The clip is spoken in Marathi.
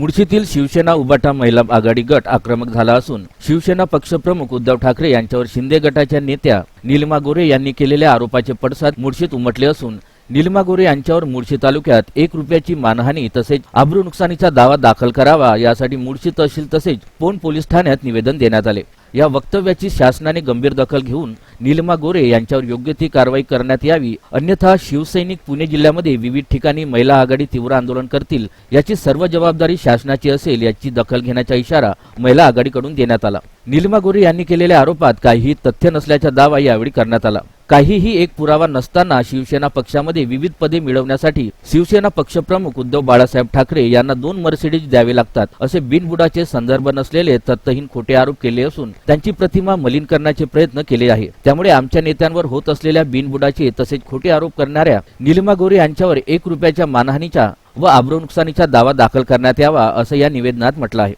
मुळशीतील शिवसेना उबाटा महिला आघाडी गट आक्रमक झाला असून शिवसेना पक्षप्रमुख उद्धव ठाकरे यांच्यावर शिंदे गटाच्या नेत्या निलिमा गोरे यांनी केलेल्या आरोपाचे पडसाद मुळशीत उमटले असून निलिमा गोरे यांच्यावर मुळशी तालुक्यात एक रुपयाची मानहानी तसेच आब्रू नुकसानीचा दावा दाखल करावा यासाठी मुळशी तहसील तसेच पोन पोलीस ठाण्यात निवेदन देण्यात आले. या वक्तव्याची शासनाने गंभीर दखल घेऊन निलमा गोरे यांच्यावर योग्य ती कारवाई करण्यात यावी अन्यथा शिवसैनिक पुणे जिल्ह्यामध्ये विविध ठिकाणी महिला आघाडी तीव्र आंदोलन करतील याची सर्व जबाबदारी शासनाची असेल याची दखल घेण्याचा इशारा महिला आघाडीकडून देण्यात आला. निलमा गोरे यांनी केलेल्या आरोपात काहीही तथ्य नसल्याचा दावा यावेळी करण्यात आला. काहीही एक पुरावा नसताना शिवसेना पक्षामध्ये विविध पदे मिळवण्यासाठी शिवसेना पक्षप्रमुख उद्धव बाळासाहेब ठाकरे यांना दोन मर्सिडीज द्यावे लागतात असे बिनबुडाचे संदर्भ नसलेले तथ्यहीन खोटे आरोप केले असून त्यांची प्रतिमा मलिन करण्याचे प्रयत्न केले आहे. त्यामुळे आमच्या नेत्यांवर होत असलेल्या बिनबुडाचे तसेच खोटे आरोप करणाऱ्या निलिमा गोरे यांच्यावर एक रुपयाच्या मानहानीचा व आब्रो नुकसानीचा दावा दाखल करण्यात यावा असं या निवेदनात म्हटलं आहे.